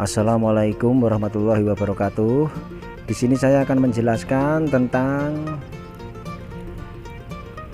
Assalamualaikum warahmatullahi wabarakatuh. Di sini saya akan menjelaskan tentang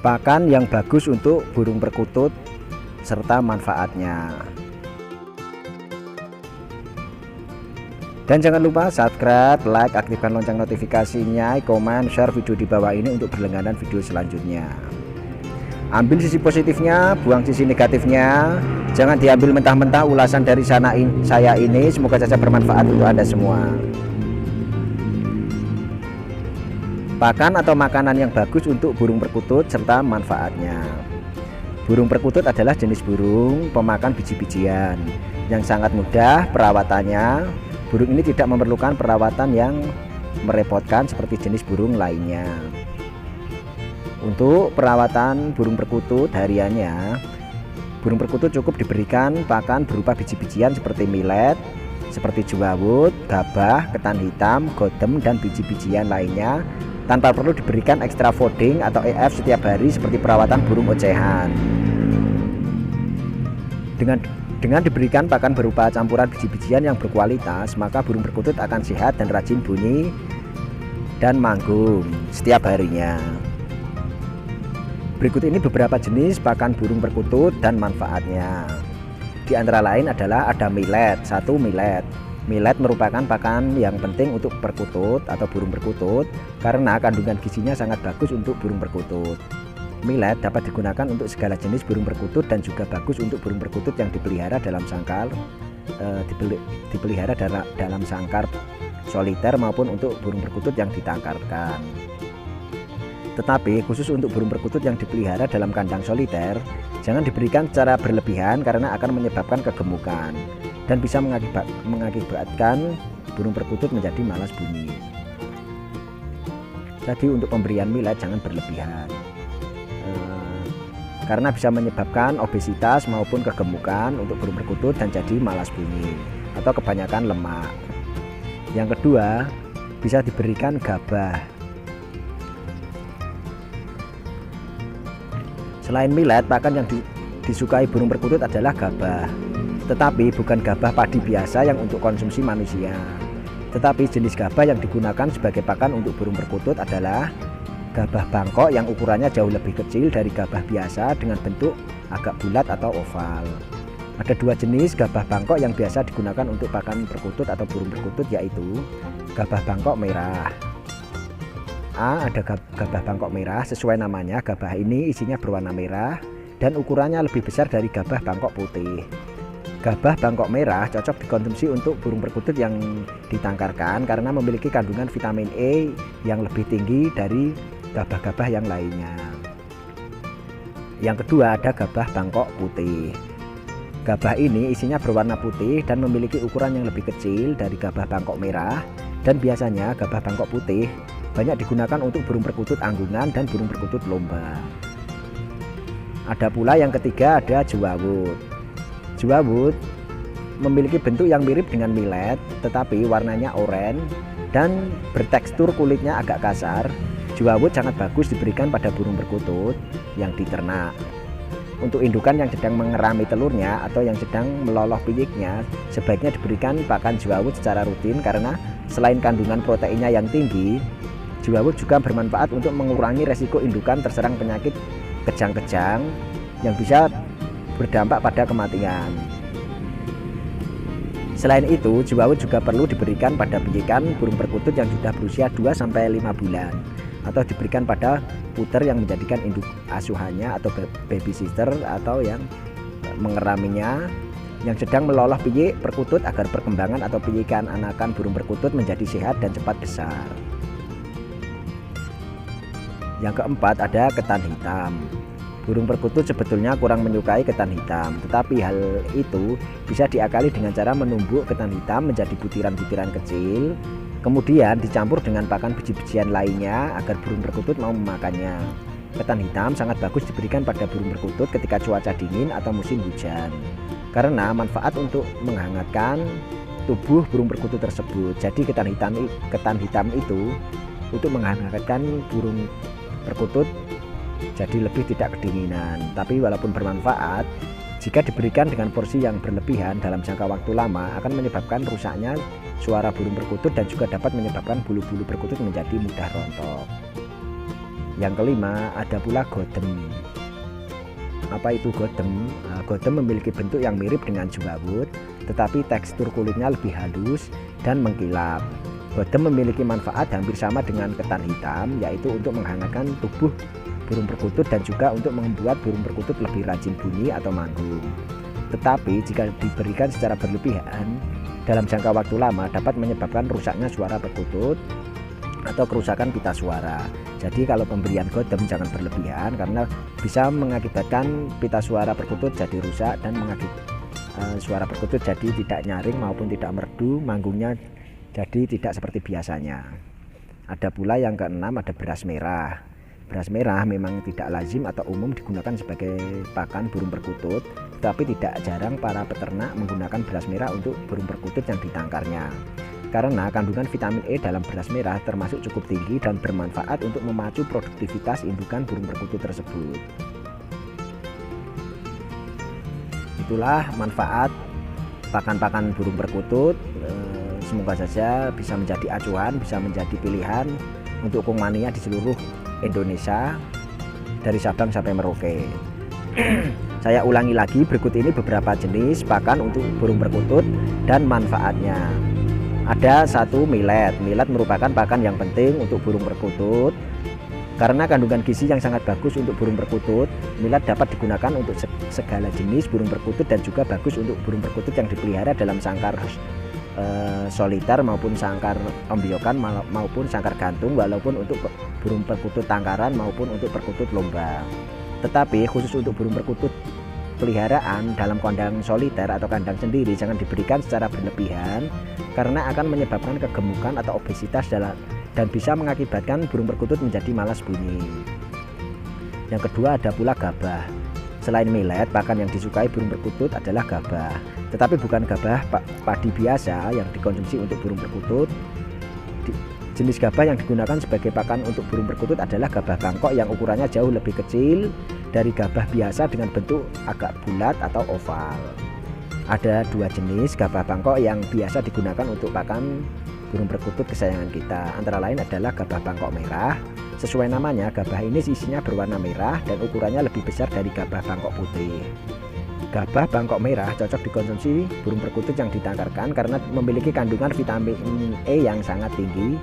pakan yang bagus untuk burung perkutut serta manfaatnya. Dan jangan lupa subscribe, like, aktifkan lonceng notifikasinya, komen, share video di bawah ini untuk berlangganan video selanjutnya. Ambil sisi positifnya, buang sisi negatifnya. Jangan diambil mentah-mentah ulasan dari sana in, saya ini. Semoga saja bermanfaat untuk Anda semua. Pakan atau makanan yang bagus untuk burung perkutut serta manfaatnya. Burung perkutut adalah jenis burung pemakan biji-bijian yang sangat mudah perawatannya. Burung ini tidak memerlukan perawatan yang merepotkan seperti jenis burung lainnya. Untuk perawatan burung perkutut hariannya, burung perkutut cukup diberikan pakan berupa biji-bijian seperti millet, seperti juawut, gabah, ketan hitam, godem, dan biji-bijian lainnya tanpa perlu diberikan ekstra fooding atau EF setiap hari seperti perawatan burung ocehan. Dengan dengan diberikan pakan berupa campuran biji-bijian yang berkualitas, maka burung perkutut akan sehat dan rajin bunyi dan manggung setiap harinya. Berikut ini beberapa jenis pakan burung perkutut dan manfaatnya. Di antara lain adalah ada millet, satu millet. Millet merupakan pakan yang penting untuk perkutut atau burung perkutut karena kandungan gizinya sangat bagus untuk burung perkutut. Millet dapat digunakan untuk segala jenis burung perkutut dan juga bagus untuk burung perkutut yang dipelihara dalam sangkar, eh, dipelihara dalam sangkar soliter maupun untuk burung perkutut yang ditangkarkan. Tetapi khusus untuk burung perkutut yang dipelihara dalam kandang soliter, jangan diberikan secara berlebihan karena akan menyebabkan kegemukan dan bisa mengakibat, mengakibatkan burung perkutut menjadi malas bunyi. Jadi untuk pemberian millet jangan berlebihan eh, karena bisa menyebabkan obesitas maupun kegemukan untuk burung perkutut dan jadi malas bunyi atau kebanyakan lemak. Yang kedua, bisa diberikan gabah Selain millet, pakan yang di, disukai burung perkutut adalah gabah. Tetapi bukan gabah padi biasa yang untuk konsumsi manusia. Tetapi jenis gabah yang digunakan sebagai pakan untuk burung perkutut adalah gabah bangkok yang ukurannya jauh lebih kecil dari gabah biasa dengan bentuk agak bulat atau oval. Ada dua jenis gabah bangkok yang biasa digunakan untuk pakan perkutut atau burung perkutut yaitu gabah bangkok merah A ada gabah bangkok merah sesuai namanya. Gabah ini isinya berwarna merah dan ukurannya lebih besar dari gabah bangkok putih. Gabah bangkok merah cocok dikonsumsi untuk burung perkutut yang ditangkarkan karena memiliki kandungan vitamin E yang lebih tinggi dari gabah-gabah yang lainnya. Yang kedua ada gabah bangkok putih. Gabah ini isinya berwarna putih dan memiliki ukuran yang lebih kecil dari gabah bangkok merah dan biasanya gabah bangkok putih banyak digunakan untuk burung perkutut anggungan dan burung perkutut lomba. Ada pula yang ketiga ada juawut. Juawut memiliki bentuk yang mirip dengan millet tetapi warnanya oranye dan bertekstur kulitnya agak kasar. Juawut sangat bagus diberikan pada burung perkutut yang diternak. Untuk indukan yang sedang mengerami telurnya atau yang sedang meloloh piyiknya, sebaiknya diberikan pakan juawut secara rutin karena selain kandungan proteinnya yang tinggi, Jiwawut juga bermanfaat untuk mengurangi resiko indukan terserang penyakit kejang-kejang yang bisa berdampak pada kematian. Selain itu, jiwawut juga perlu diberikan pada pijikan burung perkutut yang sudah berusia 2-5 bulan atau diberikan pada puter yang menjadikan induk asuhannya atau babysitter atau yang mengeraminya yang sedang meloloh piyik perkutut agar perkembangan atau pijikan anakan burung perkutut menjadi sehat dan cepat besar. Yang keempat ada ketan hitam. Burung perkutut sebetulnya kurang menyukai ketan hitam, tetapi hal itu bisa diakali dengan cara menumbuk ketan hitam menjadi butiran-butiran kecil, kemudian dicampur dengan pakan biji-bijian lainnya agar burung perkutut mau memakannya. Ketan hitam sangat bagus diberikan pada burung perkutut ketika cuaca dingin atau musim hujan, karena manfaat untuk menghangatkan tubuh burung perkutut tersebut. Jadi ketan hitam ketan hitam itu untuk menghangatkan burung perkutut jadi lebih tidak kedinginan tapi walaupun bermanfaat Jika diberikan dengan porsi yang berlebihan dalam jangka waktu lama akan menyebabkan rusaknya suara burung perkutut dan juga dapat menyebabkan bulu-bulu perkutut menjadi mudah rontok. Yang kelima ada pula godem. Apa itu godem? Nah, godem memiliki bentuk yang mirip dengan jewawut, tetapi tekstur kulitnya lebih halus dan mengkilap. Godem memiliki manfaat hampir sama dengan ketan hitam, yaitu untuk menghangatkan tubuh burung perkutut dan juga untuk membuat burung perkutut lebih rajin bunyi atau manggung. Tetapi jika diberikan secara berlebihan dalam jangka waktu lama dapat menyebabkan rusaknya suara perkutut atau kerusakan pita suara. Jadi kalau pemberian godem jangan berlebihan karena bisa mengakibatkan pita suara perkutut jadi rusak dan mengakibatkan uh, suara perkutut jadi tidak nyaring maupun tidak merdu, manggungnya jadi tidak seperti biasanya. Ada pula yang keenam ada beras merah. Beras merah memang tidak lazim atau umum digunakan sebagai pakan burung perkutut, tetapi tidak jarang para peternak menggunakan beras merah untuk burung perkutut yang ditangkarnya. Karena kandungan vitamin E dalam beras merah termasuk cukup tinggi dan bermanfaat untuk memacu produktivitas indukan burung perkutut tersebut. Itulah manfaat pakan-pakan burung perkutut. Semoga saja bisa menjadi acuan, bisa menjadi pilihan untuk kungmania di seluruh Indonesia dari Sabang sampai Merauke. Saya ulangi lagi berikut ini beberapa jenis pakan untuk burung perkutut dan manfaatnya. Ada satu millet. Millet merupakan pakan yang penting untuk burung perkutut. Karena kandungan gizi yang sangat bagus untuk burung perkutut, millet dapat digunakan untuk segala jenis burung perkutut dan juga bagus untuk burung perkutut yang dipelihara dalam sangkar eh, soliter maupun sangkar ombiokan maupun sangkar gantung walaupun untuk burung perkutut tangkaran maupun untuk perkutut lomba. Tetapi khusus untuk burung perkutut peliharaan dalam kandang soliter atau kandang sendiri jangan diberikan secara berlebihan karena akan menyebabkan kegemukan atau obesitas dan bisa mengakibatkan burung perkutut menjadi malas bunyi. Yang kedua ada pula gabah. Selain millet, pakan yang disukai burung perkutut adalah gabah. Tetapi bukan gabah padi biasa yang dikonsumsi untuk burung perkutut. Jenis gabah yang digunakan sebagai pakan untuk burung perkutut adalah gabah bangkok yang ukurannya jauh lebih kecil dari gabah biasa dengan bentuk agak bulat atau oval. Ada dua jenis gabah bangkok yang biasa digunakan untuk pakan burung perkutut kesayangan kita. Antara lain adalah gabah bangkok merah Sesuai namanya, gabah ini sisinya berwarna merah dan ukurannya lebih besar dari gabah bangkok putih. Gabah bangkok merah cocok dikonsumsi burung perkutut yang ditangkarkan karena memiliki kandungan vitamin E yang sangat tinggi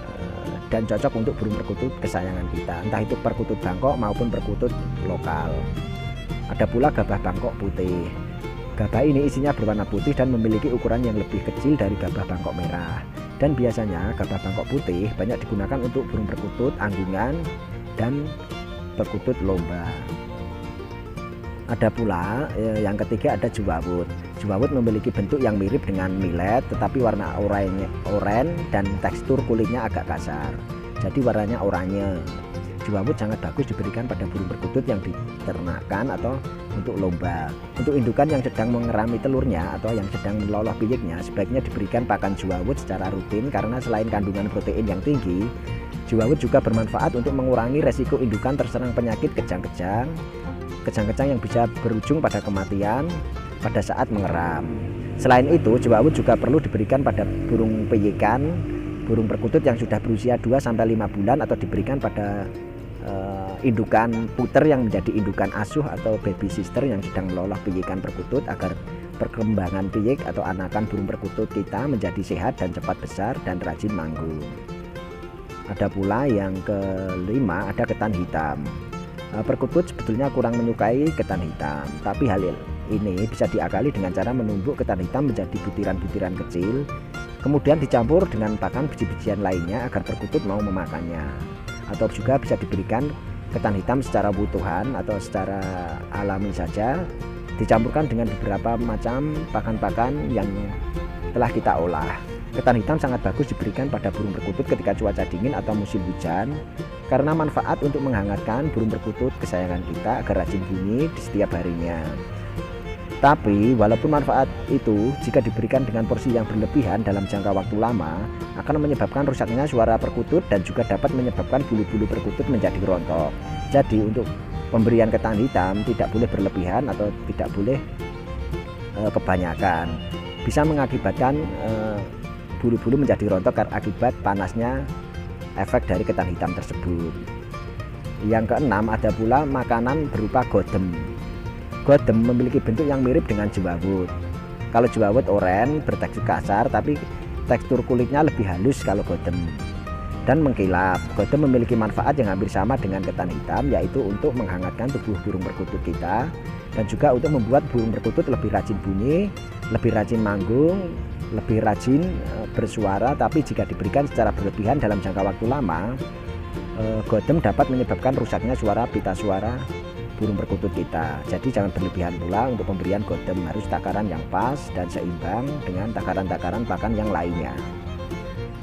eh, dan cocok untuk burung perkutut kesayangan kita, entah itu perkutut bangkok maupun perkutut lokal. Ada pula gabah bangkok putih. Gabah ini isinya berwarna putih dan memiliki ukuran yang lebih kecil dari gabah bangkok merah dan biasanya gabah bangkok putih banyak digunakan untuk burung perkutut, anggungan, dan perkutut lomba. Ada pula eh, yang ketiga ada juwawut. Juwawut memiliki bentuk yang mirip dengan millet tetapi warna oranye, oranye dan tekstur kulitnya agak kasar. Jadi warnanya oranye. Juwawut sangat bagus diberikan pada burung perkutut yang diternakan atau untuk lomba. Untuk indukan yang sedang mengerami telurnya atau yang sedang meloloh piyiknya, sebaiknya diberikan pakan juwawut secara rutin karena selain kandungan protein yang tinggi, juwawut juga bermanfaat untuk mengurangi resiko indukan terserang penyakit kejang-kejang, kejang-kejang yang bisa berujung pada kematian pada saat mengeram. Selain itu, juwawut juga perlu diberikan pada burung piyikan, burung perkutut yang sudah berusia 2 sampai 5 bulan atau diberikan pada indukan puter yang menjadi indukan asuh atau baby sister yang sedang meloloh piyikan perkutut agar perkembangan piyik atau anakan burung perkutut kita menjadi sehat dan cepat besar dan rajin manggung. Ada pula yang kelima ada ketan hitam. Uh, perkutut sebetulnya kurang menyukai ketan hitam, tapi hal ini bisa diakali dengan cara menumbuk ketan hitam menjadi butiran-butiran kecil, kemudian dicampur dengan pakan biji-bijian lainnya agar perkutut mau memakannya atau juga bisa diberikan ketan hitam secara butuhan atau secara alami saja dicampurkan dengan beberapa macam pakan-pakan yang telah kita olah. Ketan hitam sangat bagus diberikan pada burung perkutut ketika cuaca dingin atau musim hujan karena manfaat untuk menghangatkan burung perkutut kesayangan kita agar rajin bunyi di setiap harinya tapi walaupun manfaat itu jika diberikan dengan porsi yang berlebihan dalam jangka waktu lama akan menyebabkan rusaknya suara perkutut dan juga dapat menyebabkan bulu-bulu perkutut menjadi rontok. Jadi untuk pemberian ketan hitam tidak boleh berlebihan atau tidak boleh e, kebanyakan. Bisa mengakibatkan bulu-bulu menjadi rontok akibat panasnya efek dari ketan hitam tersebut. Yang keenam ada pula makanan berupa godem godem memiliki bentuk yang mirip dengan jewawut. Kalau jewawut oren bertekstur kasar tapi tekstur kulitnya lebih halus kalau godem. Dan mengkilap. Godem memiliki manfaat yang hampir sama dengan ketan hitam yaitu untuk menghangatkan tubuh burung perkutut kita dan juga untuk membuat burung perkutut lebih rajin bunyi, lebih rajin manggung, lebih rajin e, bersuara tapi jika diberikan secara berlebihan dalam jangka waktu lama e, godem dapat menyebabkan rusaknya suara pita suara burung perkutut kita. Jadi jangan berlebihan pula untuk pemberian godem harus takaran yang pas dan seimbang dengan takaran-takaran pakan yang lainnya.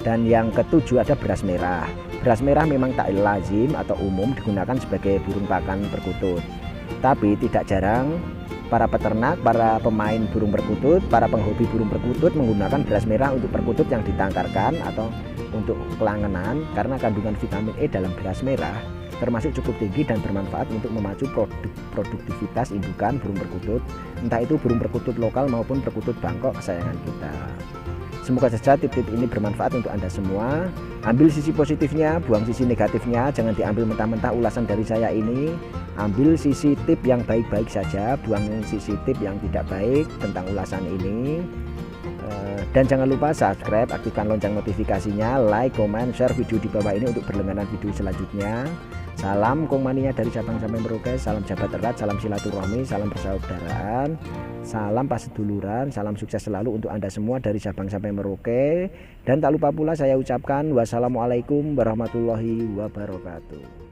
Dan yang ketujuh ada beras merah. Beras merah memang tak lazim atau umum digunakan sebagai burung pakan perkutut. Tapi tidak jarang para peternak, para pemain burung perkutut, para penghobi burung perkutut menggunakan beras merah untuk perkutut yang ditangkarkan atau untuk kelangenan karena kandungan vitamin E dalam beras merah termasuk cukup tinggi dan bermanfaat untuk memacu produk produktivitas indukan burung perkutut entah itu burung perkutut lokal maupun perkutut Bangkok kesayangan kita. Semoga saja tip-tip ini bermanfaat untuk Anda semua. Ambil sisi positifnya, buang sisi negatifnya. Jangan diambil mentah-mentah ulasan dari saya ini. Ambil sisi tip yang baik-baik saja, buang sisi tip yang tidak baik tentang ulasan ini. Eh, dan jangan lupa subscribe, aktifkan lonceng notifikasinya, like, comment, share video di bawah ini untuk berlangganan video selanjutnya. Salam Kongmania dari Sabang sampai Merauke, salam jabat erat, salam silaturahmi, salam persaudaraan, salam paseduluran, salam sukses selalu untuk Anda semua dari Sabang sampai Merauke. Dan tak lupa pula saya ucapkan wassalamualaikum warahmatullahi wabarakatuh.